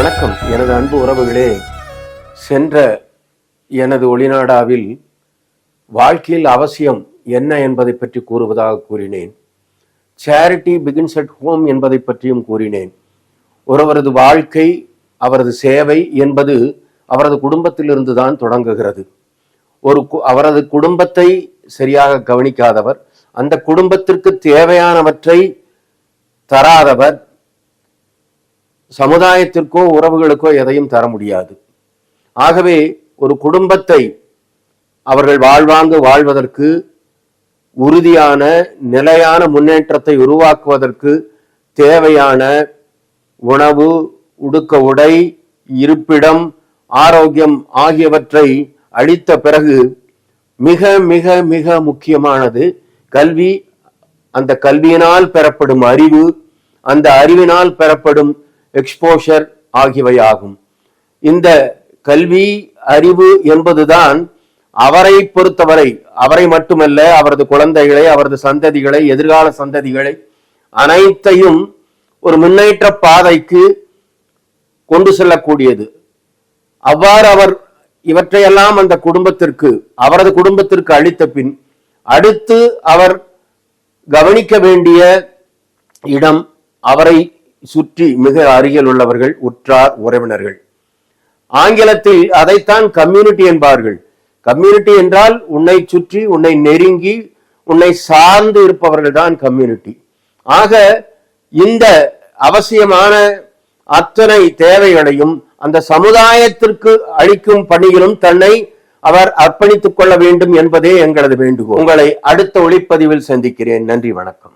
வணக்கம் எனது அன்பு உறவுகளே. சென்ற எனது ஒளிநாடாவில் வாழ்க்கையில் அவசியம் என்ன என்பதை பற்றி கூறுவதாக கூறினேன். சேரிட்டி பிகின்ஸ் அட் ஹோம் என்பதை பற்றியும் கூறினேன். ஒருவரது வாழ்க்கை அவரது சேவை என்பது அவரது குடும்பத்திலிருந்து தான் தொடங்குகிறது. ஒரு அவரது குடும்பத்தை சரியாக கவனிக்காதவர் அந்த குடும்பத்திற்கு தேவையானவற்றை தராதவர் சமுதாயத்திற்கோ உறவுகளுக்கோ எதையும் தர முடியாது. ஆகவே ஒரு குடும்பத்தை அவர்கள் வாழ்வாங்கு வாழ்வதற்கு உறுதியான நிலையான முன்னேற்றத்தை உருவாக்குவதற்கு தேவையான உணவு உடுக்க உடை இருப்பிடம் ஆரோக்கியம் ஆகியவற்றை அளித்த பிறகு மிக மிக மிக முக்கியமானது கல்வி. அந்த கல்வியினால் பெறப்படும் அறிவு அந்த அறிவினால் பெறப்படும் எக்ஸ்போஷர் ஆகியவை ஆகும் இந்த கல்வி அறிவு என்பதுதான் அவரை பொறுத்தவரை அவரை மட்டுமல்ல அவரது குழந்தைகளை அவரது சந்ததிகளை எதிர்கால சந்ததிகளை அனைத்தையும் ஒரு முன்னேற்ற பாதைக்கு கொண்டு செல்லக்கூடியது. அவ்வாறு அவர் இவற்றையெல்லாம் அந்த குடும்பத்திற்கு அவரது குடும்பத்திற்கு அளித்த பின் அடுத்து அவர் கவனிக்க வேண்டிய இடம் அவரை சுற்றி மிக அருகில் உள்ளவர்கள் உற்றார் உறவினர்கள். ஆங்கிலத்தில் அதைத்தான் கம்யூனிட்டி என்பார்கள். கம்யூனிட்டி என்றால் உன்னை சுற்றி உன்னை நெருங்கி உன்னை சார்ந்து இருப்பவர்கள் தான் கம்யூனிட்டி ஆக இந்த அவசியமான அத்தனை தேவைகளையும் அந்த சமுதாயத்திற்கு அளிக்கும் பணியிலும் தன்னை அவர் அர்ப்பணித்துக் கொள்ள வேண்டும் என்பதே எங்களது வேண்டுகோள். உங்களை அடுத்த ஒளிப்பதிவில் சந்திக்கிறேன். நன்றி வணக்கம்.